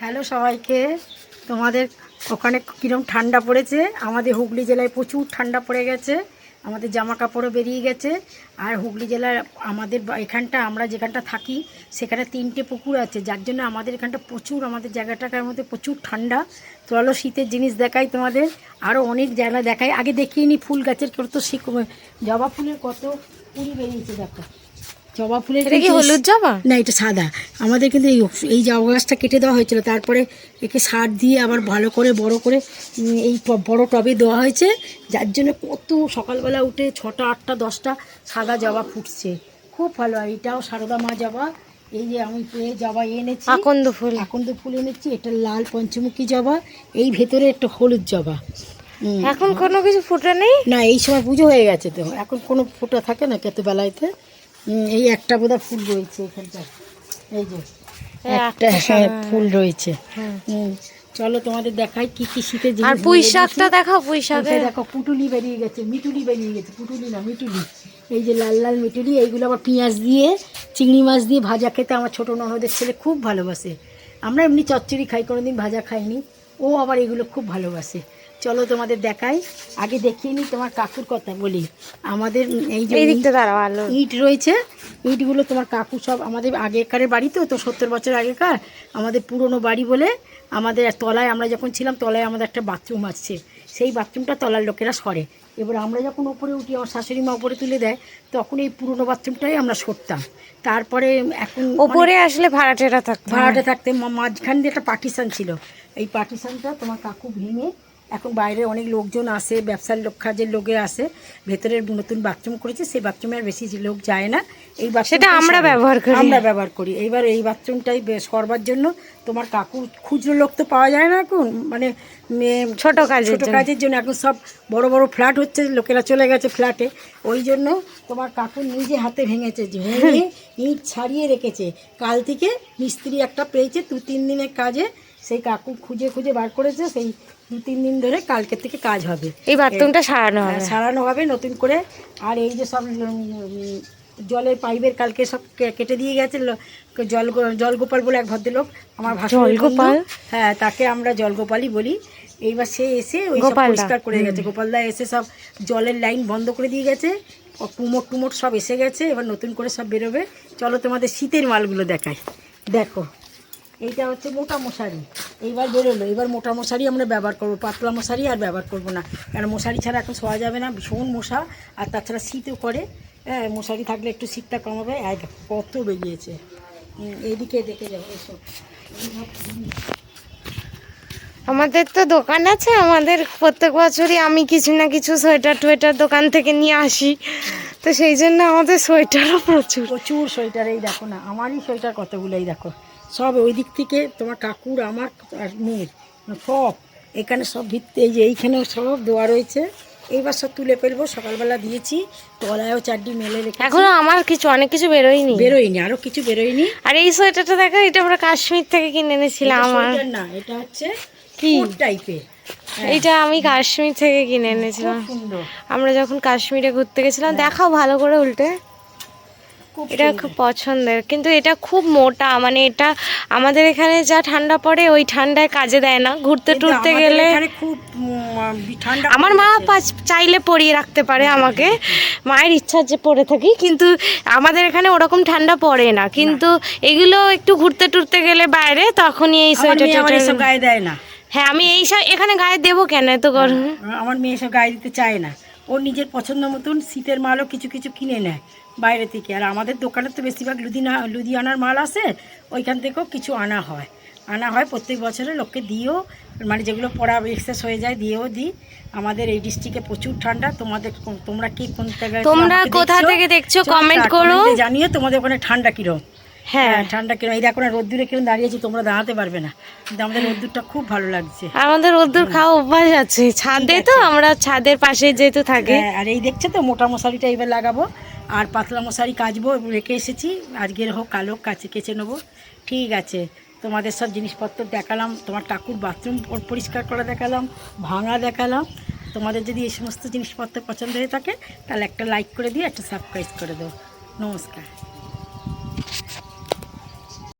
Hello সবাইকে। তোমাদের ওখানে কীরকম ঠান্ডা পড়েছে? আমাদের হুগলি জেলায় প্রচুর ঠান্ডা পড়ে গেছে। আমাদের জামা কাপড়ও বেরিয়ে গেছে। আর হুগলি জেলার আমাদের এখানটা আমরা যেখানটা থাকি, সেখানে তিনটে পুকুর আছে। যার জন্য আমাদের এখানটা প্রচুর, আমাদের জায়গাটাকার মধ্যে প্রচুর ঠান্ডা। চলো শীতের জিনিস দেখাই তোমাদের। আরও অনেক জায়গা দেখাই। আগে দেখিয়ে নি ফুল গাছের কত জবা ফুলের কত ফুল বেরিয়েছে, দেখো। জবা ফুলের এটা কি হলুদ জবা? না এটা সাদা। আমাদের কিন্তু এই এই জবা গাছটা কেটে দেওয়া হয়েছিল। তারপরে একে সার দিয়ে আবার ভালো করে বড় করে এই বড় টবে দেওয়া হয়েছে। যার জন্য কত সকালবেলা উঠে ছটা আটটা দশটা সাদা জবা ফুটছে। খুব ভালো। আর এটাও সারদা মা জবা। এই যে আমি পেয়ে জবা এনেছি। আকন্দ ফুল। আকন্দ ফুল এনেছি। এটা লাল পঞ্চমুখী জবা। এই ভেতরে একটা হলুদ জবা। এখন কোনো কিছু ফুটে নেই? না এই সময় পুজো হয়ে গেছে তো। এখন কোনো ফোটা থাকে না কেতু বেলাইতে? এই একটা বোধহয় ফুল রয়েছে এখানটা এই যে একটা একটা হ্যাঁ, সাদা। ফুল রয়েছে। হুম। হুম, চলো তোমাদের দেখাই কি কি জিনিস আর পুঁই শাকটা। দেখাও পুঁই শাকে দেখো পুটুলি বেরিয়ে গেছে মিটুলি বেরিয়ে গেছে পুটুলি না মিটুলি। এই যে লাল লাল মিটুলি এইগুলো আবার পেঁয়াজ দিয়ে চিংড়ি মাছ দিয়ে ভাজা খেতে আমার ছোটো ননদের ছেলে খুব ভালোবাসে। আমরা এমনি চচ্চড়ি খাই কোনোদিন ভাজা খাইনি। ও আবার এগুলো খুব ভালোবাসে। চলো তোমাদের দেখাই। আগে দেখিয়ে নিই তোমার কাকুর কথা বলি। আমাদের এই যে ইট রয়েছে ইটগুলো তোমার কাকু সব আমাদের আগেকারের বাড়ি তো তো সত্তর বছর আগেকার আমাদের পুরনো বাড়ি বলে আমাদের তলায় আমরা যখন ছিলাম তলায় আমাদের একটা বাথরুম আছে। সেই বাথরুমটা তলার লোকেরা সরে। এবার আমরা যখন ওপরে উঠি আমার শাশুড়ি মা ওপরে তুলে দেয় তখন এই পুরনো বাথরুমটাই আমরা সরতাম। তারপরে এখন ওপরে আসলে ভাড়াটেরা থাকতো। ভাড়াটে থাকতে মাঝখান দিয়ে একটা পার্টিশান ছিল। এই পার্টিশানটা তোমার কাকু ভেঙে এখন বাইরে অনেক লোকজন আসে ব্যবসার লোক কাজের লোকে আসে ভেতরের নতুন বাথরুম করেছে সেই বাথরুমে আর বেশি লোক যায় না। এই বাথরুমটাই সেটা আমরা ব্যবহার করি। আমরা ব্যবহার করি। এইবার এই বাথরুমটাই সরবার জন্য তোমার কাকু খুচরো লোক তো পাওয়া যায় না এখন। মানে ছোট কাজের ছোট কাজের জন্য। এখন সব বড় বড় ফ্ল্যাট হচ্ছে লোকেরা চলে গেছে ফ্ল্যাটে ওই জন্য তোমার কাকু নিজে হাতে ভেঙেছে ভেঙে ইট ছাড়িয়ে রেখেছে। কাল থেকে মিস্ত্রি একটা পেয়েছে দু তিন দিনের কাজে। সেই কাকু খুঁজে খুঁজে বার করেছে সেই দু তিন দিন ধরে কালকে থেকে কাজ হবে। এই বাথরুমটা সারানো হ্যাঁ, হবে। সারানো হবে নতুন করে। আর এই যে সব জলের পাইপের কালকে সব কেটে দিয়ে গেছে জল জলগোপাল বলে এক ভদ্রলোক আমার ভাষা জলগোপাল? হ্যাঁ তাকে আমরা জলগোপালই বলি। এইবার সে এসে ওই সব পরিষ্কার করে গেছে। গোপালদা এসে সব জলের লাইন বন্ধ করে দিয়ে গেছে। ও কুমোট টুমোট সব এসে গেছে। এবার নতুন করে সব বেরোবে। চলো তোমাদের শীতের মালগুলো দেখাই। দেখো। এইটা হচ্ছে মোটা মশারি। এইবার বেরোলো এবার মোটা মশারি আমরা ব্যবহার করব পাতলা মশারি আর ব্যবহার করব না। কারণ মশারি ছাড়া এখন শোয়া যাবে না ভীষণ মশা আর তাছাড়া শীতও করে হ্যাঁ মশারি থাকলে একটু শীতটা কমাবে। আর কত বেরিয়েছে। এইদিকে দেখে যাব এসো। আমাদের তো দোকান আছে আমাদের প্রত্যেক বছরই আমি কিছু না কিছু সোয়েটার টোয়েটার দোকান থেকে নিয়ে আসি। তো সেই জন্য আমাদের সোয়েটারও প্রচুর। প্রচুর সোয়েটার এই দেখো না আমারই সোয়েটার কতগুলোই দেখো। সব ওই দিক থেকে তোমার কাকুর আমার আর মেয়ের সব। এখানে সব ভিত্তি এই যে এইখানেও সব দেওয়া রয়েছে। এইবার সব তুলে ফেলব সকালবেলা দিয়েছি তলায়ও চারটি মেলে রেখে এখনও আমার কিছু অনেক কিছু বেরোয়নি। বেরোয়নি আরও কিছু বেরোয়নি। আর এই সোয়েটারটা দেখো এটা আমরা কাশ্মীর থেকে কিনে এনেছিলাম আমার। না এটা হচ্ছে কি? টাইপের। এইটা আমি কাশ্মীর থেকে কিনে এনেছিলাম। আমরা যখন কাশ্মীরে ঘুরতে গেছিলাম দেখাও ভালো করে উল্টে। এটা খুব পছন্দের। কিন্তু এটা খুব মোটা মানে এটা আমাদের এখানে যা ঠান্ডা পড়ে ওই ঠান্ডায় কাজে দেয় না। ঘুরতে টুরতে গেলে খুব ঠান্ডা আমার মা পাচ- চাইলে পরিয়ে রাখতে পারে আমাকে। মায়ের ইচ্ছা যে পরে থাকি কিন্তু আমাদের এখানে ওরকম ঠান্ডা পড়ে না। কিন্তু এগুলো একটু ঘুরতে টুরতে গেলে বাইরে তখনই এই সোয়েটার গায়ে দেয় না। হ্যাঁ আমি এইসব এখানে গায়ে দেবো কেন এত গরম? আমার মেয়ে সব গায়ে দিতে চায় না। ওর নিজের পছন্দ মতন শীতের মালও কিছু কিছু কিনে নেয় বাইরে থেকে। আর আমাদের দোকানে তো বেশিরভাগ লুধিনা লুধিয়ানার মাল আসে ওইখান থেকেও কিছু আনা হয়। আনা হয় প্রত্যেক বছরে লোককে দিয়েও মানে যেগুলো পড়া এক্সেস হয়ে যায় দিয়েও দিই। আমাদের এই ডিস্ট্রিক্টে প্রচুর ঠান্ডা তোমাদের তোমরা কি কোন জায়গায় তোমরা কোথা থেকে দেখছ? তা করো। জানিও তোমাদের ওখানে ঠান্ডা কিরম। হ্যাঁ ঠান্ডা কিরম এই দেখো না রোদ্দুরে কিরম দাঁড়িয়েছি তোমরা দাঁড়াতে পারবে না। কিন্তু আমাদের রোদ্দুরটা খুব ভালো লাগছে। আমাদের রোদ্দুর খাওয়া অভ্যাস আছে। ছাদে তো আমরা ছাদের পাশে যেহেতু থাকি। হ্যাঁ, আর এই দেখছে তো মোটা মশারিটা এবার লাগাবো। আর পাতলা মশারি কাচবো রেখে এসেছি। আজকের হোক কালো কাছে কেচে নেব। ঠিক আছে। তোমাদের সব জিনিসপত্র দেখালাম তোমার ঠাকুর বাথরুম পরিষ্কার করা দেখালাম ভাঙা দেখালাম। তোমাদের যদি এই সমস্ত জিনিসপত্র পছন্দ হয়ে থাকে তাহলে একটা লাইক করে দিয়ে একটা সাবস্ক্রাইব করে দেবো নমস্কার।